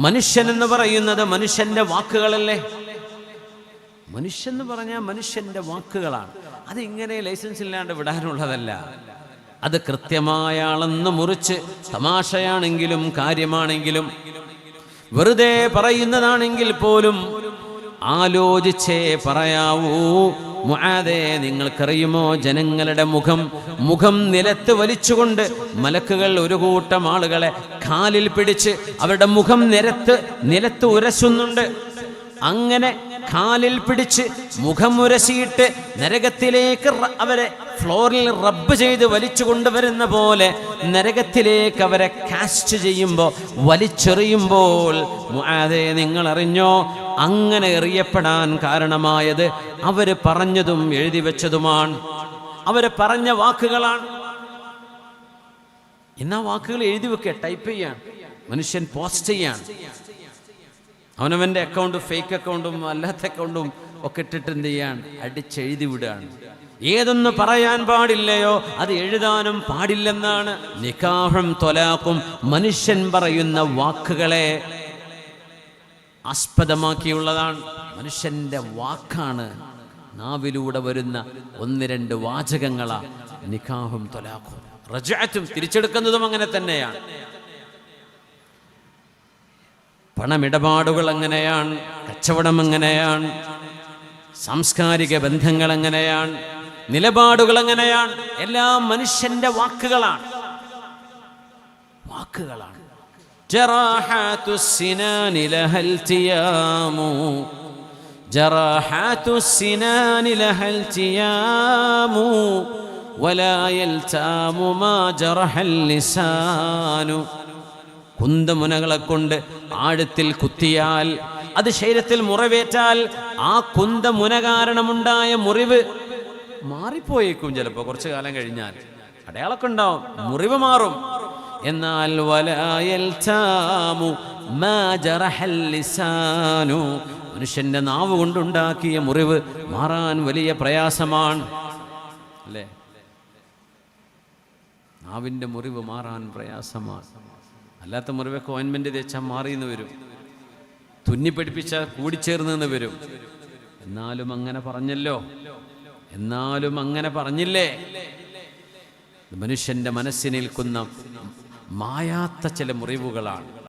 മനുഷ്യൻ എന്ന് പറയുന്നത് മനുഷ്യന്റെ വാക്കുകളല്ലേ? മനുഷ്യൻ എന്ന് പറഞ്ഞാൽ മനുഷ്യന്റെ വാക്കുകളാണ്. അത് ഇങ്ങനെ ലൈസൻസ് ഇല്ലാണ്ട് വിടാനുള്ളതല്ല. അത് കൃത്യമായ അളന്ന് മുറിച്ച് തമാശയാണെങ്കിലും കാര്യമാണെങ്കിലും വെറുതെ പറയുന്നതാണെങ്കിൽ പോലും ആലോചിച്ചേ പറയാവൂ. മുആദേ നിങ്ങൾക്കറിയുമോ? ജനങ്ങളുടെ മുഖം മുഖം നിലത്ത് വലിച്ചുകൊണ്ട് മലക്കുകൾ ഒരു കൂട്ടം ആളുകളെ കാലിൽ പിടിച്ച് അവരുടെ മുഖം നിരത്ത് നിലത്ത് ഉരസുന്നുണ്ട്. അങ്ങനെ കാലിൽ പിടിച്ച് മുഖം ഉരസിയിട്ട് നരകത്തിലേക്ക് അവരെ ഫ്ലോറിൽ റബ്ബ് ചെയ്ത് വലിച്ചു കൊണ്ടുവരുന്ന പോലെ നരകത്തിലേക്ക് അവരെ കാസ്റ്റ് ചെയ്യുമ്പോൾ വലിച്ചെറിയുമ്പോൾ അതെ നിങ്ങൾ അറിഞ്ഞോ അങ്ങനെ എറിയപ്പെടാൻ കാരണമായത് അവർ പറഞ്ഞതും എഴുതി വെച്ചതുമാണ്. അവർ പറഞ്ഞ വാക്കുകളാണ്. എന്നാ വാക്കുകൾ എഴുതി വെക്കുക? ടൈപ്പ് ചെയ്യാണ് മനുഷ്യൻ പോസ്റ്റ് ചെയ്യാണ് അവനവന്റെ അക്കൗണ്ട് ഫേക്ക് അക്കൗണ്ടും അല്ലാത്ത അക്കൗണ്ടും ഒക്കെ ഇട്ടിട്ട് എന്ത് ചെയ്യാണ് അടിച്ചെഴുതി വിടുകയാണ്. ഏതൊന്ന് പറയാൻ പാടില്ലയോ അത് എഴുതാനും പാടില്ലെന്നാണ്. നിക്കാഹും തൊലാക്കും മനുഷ്യൻ പറയുന്ന വാക്കുകളെ ആസ്പദമാക്കിയുള്ളതാണ്. മനുഷ്യന്റെ വാക്കാണ് നാവിലൂടെ വരുന്ന ഒന്ന് രണ്ട് വാചകങ്ങളാ. നിക്കാഹും തൊലാഖും. റജാറ്റും തിരിച്ചെടുക്കുന്നതും അങ്ങനെ തന്നെയാണ്. പണമിടപാടുകൾ അങ്ങനെയാണ്. കച്ചവടം അങ്ങനെയാണ്. സാംസ്കാരിക ബന്ധങ്ങൾ എങ്ങനെയാണ് നിലപാടുകൾ എങ്ങനെയാണ് എല്ലാം മനുഷ്യന്റെ വാക്കുകളാണ്. വാക്കുകളാണ്. جراحات السنان لها التيام جراحات السنان لها التيام ولا يلتام ما جرح اللسان കുന്തമുനകളെ കൊണ്ട് ആഴത്തിൽ കുത്തിയാൽ അത് ശരീരത്തിൽ മുറിവേറ്റാൽ ആ കുന്തമുന കാരണമുണ്ടായ മുറിവ് മാറിപ്പോയേക്കും ചിലപ്പോൾ കുറച്ചു കാലം കഴിഞ്ഞാൽ അടയാളൊക്കെ ഉണ്ടാവും മുറിവ് മാറും എന്നാൽ വലായൽ താമു മാ ജറഹൽ ലിസാനു. മനുഷ്യന്റെ നാവ് കൊണ്ടുണ്ടാക്കിയ മുറിവ് മാറാൻ വലിയ പ്രയാസമാണ്. അല്ലേ? നാവിന്റെ മുറിവ് മാറാൻ പ്രയാസമാണ്. അല്ലാത്ത മുറിവൊക്കെ ഓയിൻമെന്റ് തേച്ചാൽ മാറിയെന്ന് വരും. തുന്നി പഠിപ്പിച്ചാൽ കൂടിച്ചേർന്നെന്ന് വരും. എന്നാലും അങ്ങനെ പറഞ്ഞല്ലോ. എന്നാലും അങ്ങനെ പറഞ്ഞില്ലേ? മനുഷ്യന്റെ മനസ്സിനേൽക്കുന്ന മായാത്ത ചില മുറിവുകളാണ്.